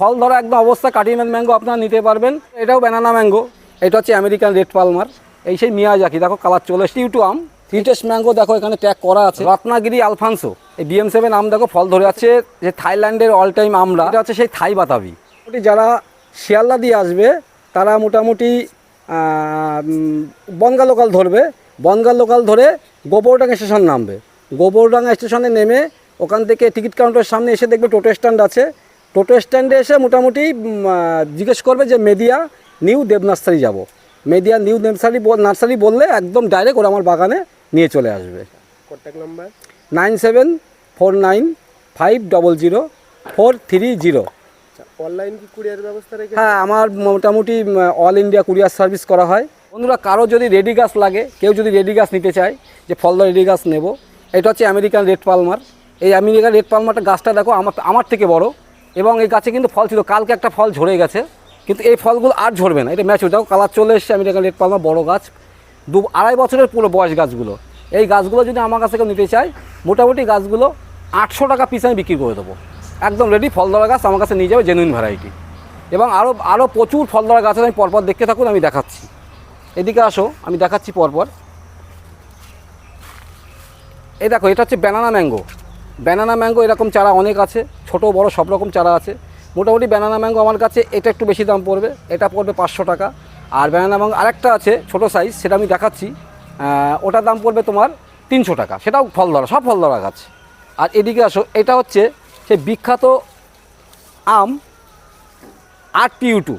ফল ধরা একদম অবস্থা কাটিমেন ম্যাঙ্গো আপনারা নিতে পারবেন। এটাও ব্যানানা ম্যাঙ্গো এটা হচ্ছে আমেরিকান রেড পালমার এই সেই মিয়াজাকি দেখো কালার চলে এসছে ইউটু আম। থ্রিটেস্ট ম্যাঙ্গো দেখো এখানে ট্যাগ করা আছে। রত্নাগিরি আলফানসো এই বিএম সেভেন আম দেখো ফল ধরে আছে যে থাইল্যান্ডের অল টাইম আমরা এটা হচ্ছে সেই থাই বাতাবি। মোটামুটি যারা শিয়ালদা দিয়ে আসবে তারা মোটামুটি বনগা লোকাল ধরবে। বনগা লোকাল ধরে গোবরডাঙ্গা স্টেশন নামবে। গোবরডাঙ্গা স্টেশনে নেমে ওখান থেকে টিকিট কাউন্টারের সামনে এসে দেখবে টোটো স্ট্যান্ড আছে। টোটো স্ট্যান্ডে এসে মোটামুটি জিজ্ঞেস করবে যে মেদিয়া নিউ দেবনার্সারি যাব। মেদিয়া নিউ নার্সারি নার্সারি বললে একদম ডাইরেক্ট ওরা আমার বাগানে নিয়ে চলে আসবে। Contact number? Nine seven four nine five double zero four three zero. Online কি কুরিয়ার ব্যবস্থা রেখে হ্যাঁ আমার মোটামুটি অল ইন্ডিয়া কুরিয়ার সার্ভিস করা হয়। বন্ধুরা কারও যদি রেডি গাছ লাগে কেউ যদি রেডি গাছ নিতে চায় যে ফলদার রেডি গাছ নেব এটা হচ্ছে আমেরিকান রেড পালমার। এই আমেরিকান রেড পালমারটা গাছটা দেখো আমার আমার থেকে বড়। এবং এই গাছে কিন্তু ফল ছিল। কালকে একটা ফল ঝরে গেছে, কিন্তু এই ফলগুলো আর ঝরবে না। এটা ম্যাচুর দেখো, কালার চলে এসছে, আমি এটা রেড পালমার বড়ো গাছ। দু আড়াই বছরের পুরো বয়স গাছগুলো। এই গাছগুলো যদি আমার কাছে থেকে নিতে চায় মোটামুটি গাছগুলো আটশো টাকা পিস আমি বিক্রি করে দেবো। একদম রেডি ফল ধরা গাছ আমার কাছে নিয়ে যাবে জেনুইন ভ্যারাইটি এবং আরও আরও প্রচুর ফল ধরা গাছ আমি পরপর দেখতে থাকুন, আমি দেখাচ্ছি। এদিকে আসো, আমি দেখাচ্ছি পরপর। এই দেখো, এটা হচ্ছে ব্যানানা ম্যাঙ্গো ব্যানানা ম্যাঙ্গো এরকম চারা অনেক আছে। ছোট, বড় সব রকম চারা আছে। মোটামুটি ব্যানানা ম্যাঙ্গো আমার কাছে এটা একটু বেশি দাম পড়বে। এটা পড়বে পাঁচশো টাকা। আর ব্যানানা ম্যাঙ্গো আরেকটা আছে, ছোট সাইজ সেটা আমি দেখাচ্ছি। ওটার দাম পড়বে তোমার তিনশো টাকা। সেটাও ফল ধরা সব ফল ধরা গাছ। আর এদিকে আসো, এটা হচ্ছে সেই বিখ্যাত আম আট টিউ টু।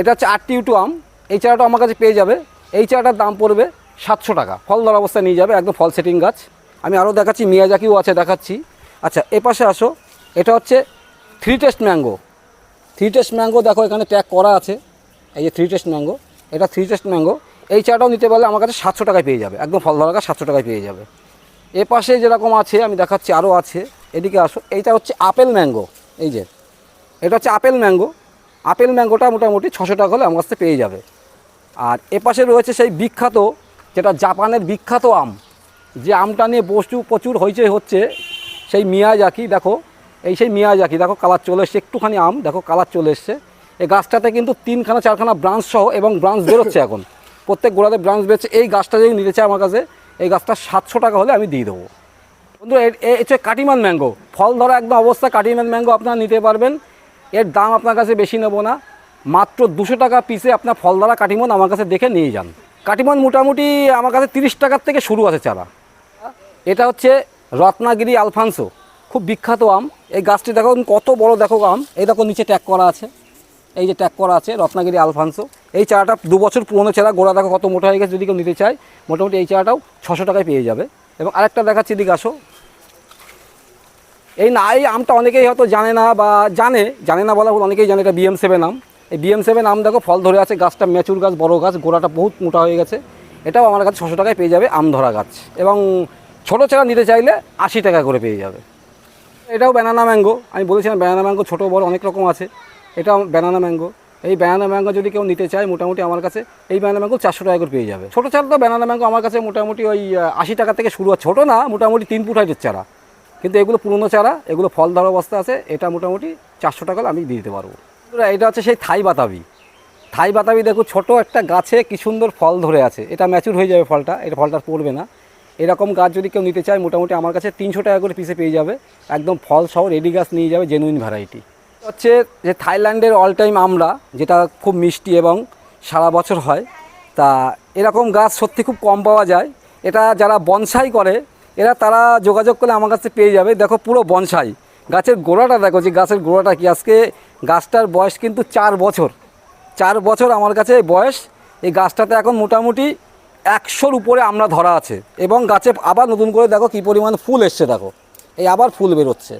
এটা হচ্ছে আট টিউ টু আম। এই চারাটা আমার কাছে পেয়ে যাবে। এই চারাটার দাম পড়বে সাতশো টাকা। ফল ধরা অবস্থায় নিয়ে যাবে, একদম ফল সেটিং গাছ। আমি আরও দেখাচ্ছি, মিয়াজাকিও আছে, দেখাচ্ছি। আচ্ছা এ পাশে আসো। এটা হচ্ছে three taste mango three taste mango দেখো এখানে ট্যাগ করা আছে। এই যে থ্রি টেস্ট ম্যাঙ্গো এটা থ্রি টেস্ট ম্যাঙ্গো এই চাটাও নিতে পারলে আমার কাছে সাতশো টাকায় পেয়ে যাবে। একদম ফল ধরা সাতশো টাকায় পেয়ে যাবে। এ পাশে যেরকম আছে, আমি দেখাচ্ছি আরও আছে। এদিকে আসো। এইটা হচ্ছে আপেল ম্যাঙ্গো এই যে, এটা হচ্ছে আপেল ম্যাঙ্গো আপেল ম্যাঙ্গোটা মোটামুটি ছশো টাকা হলে আমার কাছে পেয়ে যাবে। আর এপাশে রয়েছে সেই বিখ্যাত, যেটা জাপানের বিখ্যাত আম। যে আমটা নিয়ে বস্তু প্রচুর হইচই হচ্ছে, সেই মিয়াজাকি, দেখো। এই সেই মিয়াজাকি দেখো কালার চলে এসছে, একটুখানি আম, দেখো কালার চলে এসছে। এই গাছটাতে কিন্তু তিনখানা, চারখানা ব্রাঞ্চ সহ এবং ব্রাঞ্চ বেরোচ্ছে এখন। প্রত্যেক গোড়াতে ব্রাঞ্চ বেরোচ্ছে। এই গাছটা যদি নিতে চায় আমার কাছে, এই গাছটা সাতশো টাকা হলে আমি দিয়ে দেবো। বন্ধু এ হচ্ছে কাটিমান ম্যাঙ্গো, ফল ধরা একদম অবস্থা, কাটিমান ম্যাঙ্গো আপনারা নিতে পারবেন। এর দাম আপনার কাছে বেশি নেব না। মাত্র দুশো টাকা পিসে আপনার ফল ধরা কাটিমন আমার কাছে দেখে নিয়ে যান। কাটিমন মোটামুটি আমার কাছে তিরিশ টাকার থেকে শুরু আছে চারা। এটা হচ্ছে রত্নাগিরি আলফানসো। খুব বিখ্যাত আম। এই গাছটি দেখো কত বড় দেখো আম। এই দেখো নিচে ট্যাগ করা আছে। এই যে ট্যাগ করা আছে রত্নাগিরি আলফানসো। এই চারাটা দু বছর পুরনো চারা গোড়া দেখো কত মোটা হয়ে গেছে যদি কেউ নিতে চায় মোটামুটি এই চারাটাও ছশো টাকায় পেয়ে যাবে। এবং আরেকটা দেখাচ্ছি দিকে আসো। এই না এই আমটা অনেকেই হয়তো জানে না বা জানে জানে না বলা ভুল, অনেকেই জানে এটা বিএম সেভেন আম। এই বিএম সেভেন আম দেখো ফল ধরে আছে গাছটা ম্যাচুর গাছ বড় গাছ গোড়াটা বহুত মোটা হয়ে গেছে। এটাও আমার কাছে ছশো টাকায় পেয়ে যাবে আম ধরা গাছ। এবং ছোটো চারা নিতে চাইলে আশি টাকা করে পেয়ে যাবে। এটাও ব্যানানা ম্যাঙ্গো আমি বলেছিলাম ব্যানানা ম্যাঙ্গো ছোটো, বড় অনেক রকম আছে। এটাও ব্যানানা ম্যাঙ্গো এই ব্যানানা ম্যাঙ্গো যদি কেউ নিতে চায় মোটামুটি আমার কাছে, এই ব্যানানা ম্যাঙ্গো চারশো টাকা করে পেয়ে যাবে। ছোটো চারা তো ব্যানানা ম্যাঙ্গো আমার কাছে মোটামুটি ওই আশি টাকা থেকে শুরু হয়। ছোটো না, মোটামুটি তিন ফুট হাইটের চারা। কিন্তু এগুলো পুরনো চারা, এগুলো ফল ধরা অবস্থা আছে, এটা মোটামুটি চারশো টাকা আমি দিয়ে দিতে পারব। এটা হচ্ছে সেই থাই বাতাবি। থাই বাতাবি দেখো, ছোট একটা গাছে কি সুন্দর ফল ধরে আছে। এটা ম্যাচুর হয়ে যাবে ফলটা, এটা ফলটা পড়বে না। এরকম গাছ যদি কেউ নিতে চায়, মোটামুটি আমার কাছে তিনশো টাকা করে পিসে পেয়ে যাবে। একদম ফল সহ রেডি গাছ নিয়ে যাবে জেনুইন ভ্যারাইটি হচ্ছে যে থাইল্যান্ডের অল টাইম আমরা, যেটা খুব মিষ্টি এবং সারা বছর হয়, তা এরকম গাছ সত্যি খুব কম পাওয়া যায়। এটা যারা বনসাই করে, এরা তারা যোগাযোগ করলে আমার কাছে পেয়ে যাবে। দেখো পুরো বনসাই। গাছের গোড়াটা দেখো যে গাছের গোড়াটা কি? আজকে গাছটার বয়স কিন্তু চার বছর। চার বছর আমার কাছে বয়স। এই গাছটাতে এখন মোটামুটি একশোর উপরে আমরা ধরা আছে এবং গাছে আবার নতুন করে দেখো কী পরিমাণ ফুল এসছে দেখো। এই আবার ফুল বেরোচ্ছে।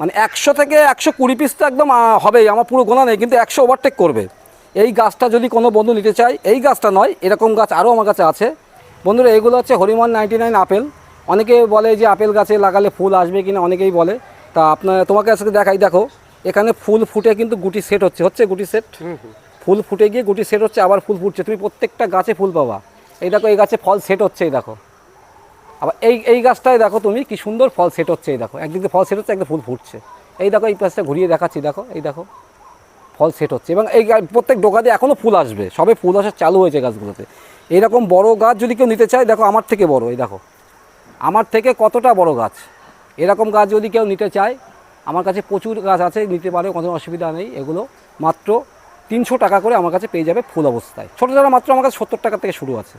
মানে একশো থেকে একশো কুড়ি পিস তো একদম হবেই আমার পুরো গোনা নেই কিন্তু একশো ওভারটেক করবে। এই গাছটা যদি কোনো বন্ধু নিতে চায় এই গাছটা নয় এরকম গাছ আরও আমার কাছে আছে। বন্ধুরা এইগুলো হচ্ছে হরিমন নাইনটি নাইন আপেল। অনেকে বলে যে আপেল গাছে লাগালে ফুল আসবে কিনা অনেকেই বলে। তা আপনার তোমাকে আজকে দেখাই দেখো এখানে ফুল ফুটে কিন্তু গুটি সেট হচ্ছে। হচ্ছে গুটি সেট ফুল ফুটে গিয়ে গুটি সেট হচ্ছে আবার ফুল ফুটছে। তুমি প্রত্যেকটা গাছে ফুল পাবা। এই দেখো, এই গাছে ফল সেট হচ্ছে, এই দেখো। আবার এই এই গাছটায় দেখো তুমি কি সুন্দর ফল সেট হচ্ছে, এই দেখো। একদিকে ফল সেট হচ্ছে, একদিকে ফুল ফুটছে। এই দেখো, এই পাশটা ঘুরিয়ে দেখাচ্ছি, দেখো, এই দেখো। ফল সেট হচ্ছে এবং এই প্রত্যেক ডোকা দিয়ে এখনও ফুল আসবে। সবে ফুল আসা চালু হয়েছে গাছগুলোতে। এইরকম বড় গাছ যদি কেউ নিতে চায়, দেখো, আমার থেকে বড়, এই দেখো। আমার থেকে কতটা বড় গাছ? এরকম গাছ যদি কেউ নিতে চায়, আমার কাছে প্রচুর গাছ আছে, নিতে পারে, কোনো অসুবিধা নেই, এগুলো মাত্র তিনশো টাকা করে আমার কাছে পেয়ে যাবে ফুল অবস্থায়। ছোটো ছাড়া মাত্র আমার কাছে সত্তর টাকা থেকে শুরু আছে।